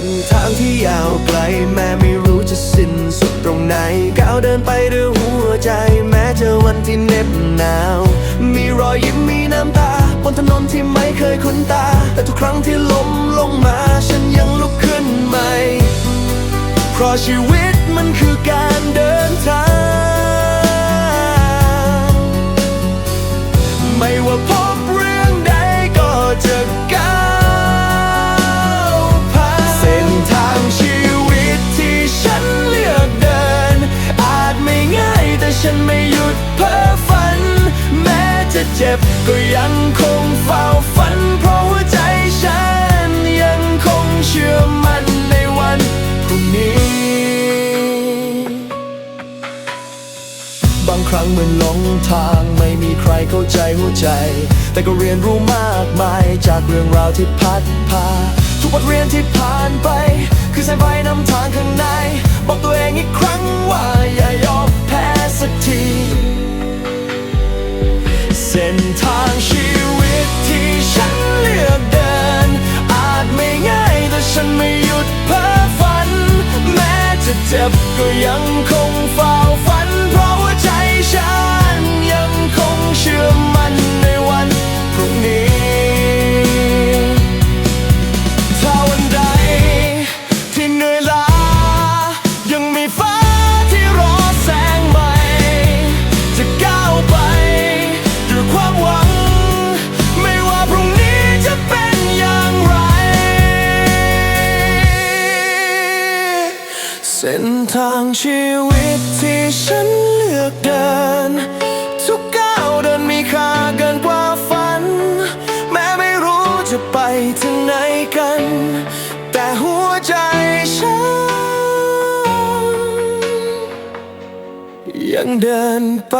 บนทางที่ยาวไกล แม้ไม่รู้จะสิ้นสุดตรงไหน ก้าวเดินไปด้วยหัวใจ แม้เจอวันที่เหน็บหนาว มีรอยยิ้มมีน้ำตา บนถนนที่ไม่เคยคุ้นตา แต่ทุกครั้งที่ล้มลงมา ฉันยังลุกขึ้นใหม่ เพราะชีวิตมันคือการเดิน ดเพ้อฝัน แม้จะเจ็บก็ยังคงเฝ้าฝัน เพราะหัวใจฉันยังคงเชื่อมั่นในวันพรุ่งนี้ บางครั้งเหมือนหลงทางไม่มีใครเข้าใจหัวใจ แต่ก็เรียนรู้มากมายจากเรื่องราวที่พัดพา ทุกบทเรียนที่ผ่านไป คือสายไฟนำทางข้างในบ ส้นทางชีวิตที่ฉันเลือกเดิน อาจไม่ง่ายแต่ฉันไม่หยุดเพ้อฝัน แม้จะเจ็บก็ยังคงฝ่าฝัน ทางชีวิตที่ฉันเลือกเดิน ทุกก้าวเดินมีค่าเกินกว่าฝัน แม้ไม่รู้จะไปถึงไหนกัน แต่หัวใจฉัน ยังเดินไป